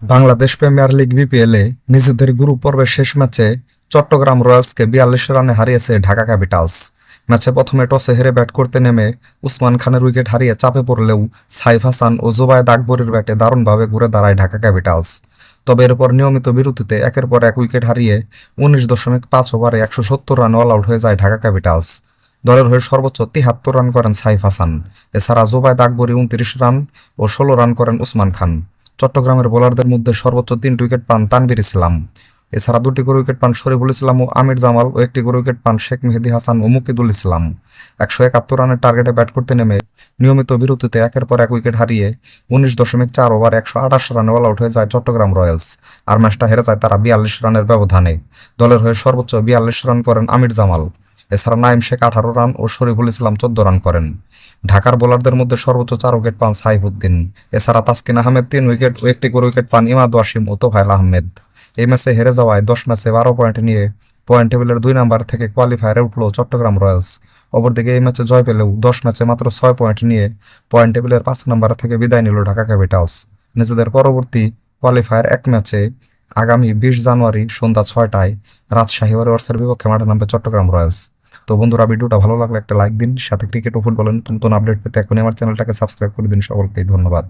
Bangladesh premier league BPL নিজেদের group পর্বের শেষ ম্যাচে চট্টগ্রাম রয়্যালসকে বিয়াল্লিশ রানে হারিয়েছে ঢাকা ক্যাপিটালস। ম্যাচে প্রথমে টসে হেরে ব্যাট করতে নেমে উসমান খানের উইকেট হারিয়ে চাপে পড়লেও সাইফ হাসান ও জোবায়েদ আকবরের ব্যাটে দারুণভাবে ঘুরে দাঁড়ায় ঢাকা ক্যাপিটালস। তবে এরপর নিয়মিত বিরতিতে একের পর এক উইকেট হারিয়ে উনিশ দশমিক পাঁচ ওভারে একশো সত্তর রান অল আউট হয়ে যায় ঢাকা ক্যাপিটালস। দলের হয়ে সর্বোচ্চ তিহাত্তর রান করেন সাইফ হাসান। এছাড়া জোবায়েদ আকবরী উনত্রিশ রান ও ষোলো রান করেন উসমান খান। চট্টগ্রামের বোলারদের মধ্যে সর্বোচ্চ তিনটি উইকেট পান তানবির ইসলাম। এছাড়া দুটি করে উইকেট পান শরীফুল ইসলাম ও আমির জামাল ও একটি করে উইকেট পান শেখ মেহেদি হাসান ও মুকিদুল ইসলাম। একশো একাত্তর রানের টার্গেটে ব্যাট করতে নেমে নিয়মিত বিরতিতে একের পর এক উইকেট হারিয়ে উনিশ দশমিক চার ওভার একশো আঠাশ রানে অল আউট হয়ে যায় চট্টগ্রাম রয়্যালস। আর ম্যাচটা হেরে যায় তারা বিয়াল্লিশ রানের ব্যবধানে। দলের হয়ে সর্বোচ্চ বিয়াল্লিশ রান করেন আমির জামাল। এছাড়া নাইম শেখ আঠারো রান ও শরীফুল ইসলাম চোদ্দ রান করেন। ঢাকার বোলারদের মধ্যে সর্বোচ্চ চার উইকেট পান সাইফুদ্দিন। এছাড়া তাসকিন আহমেদ তিন উইকেট ও একটি করে উইকেট পান ইমাদ ওয়াসিম ও তোফায়েল আহমেদ। এই ম্যাচে হেরে যাওয়ায় দশ ম্যাচে বারো পয়েন্ট নিয়ে পয়েন্ট টেবিলের দুই নাম্বার থেকে কোয়ালিফায়ারে উঠল চট্টগ্রাম রয়্যালস। অপরদিকে এই ম্যাচে জয় পেলেও দশ ম্যাচে মাত্র ছয় পয়েন্ট নিয়ে পয়েন্ট টেবিলের পাঁচ নাম্বার থেকে বিদায় নিল ঢাকা ক্যাপিটালস। নিজেদের পরবর্তী কোয়ালিফায়ার এক ম্যাচে আগামী বিশ জানুয়ারি সন্ধ্যা ছয়টায় রাজশাহী ওয়ারিয়র্সের বিপক্ষে মাঠে নামবে চট্টগ্রাম রয়্যালস। তো বন্ধুরা, ভিডিওটা ভালো লাগলে একটা লাইক দিন, সাথে ক্রিকেট ও ফুটবলের নতুন নতুন আপডেট পেতে এখনই আমার চ্যানেলটাকে সাবস্ক্রাইব করে দিন সকলকে ধন্যবাদ।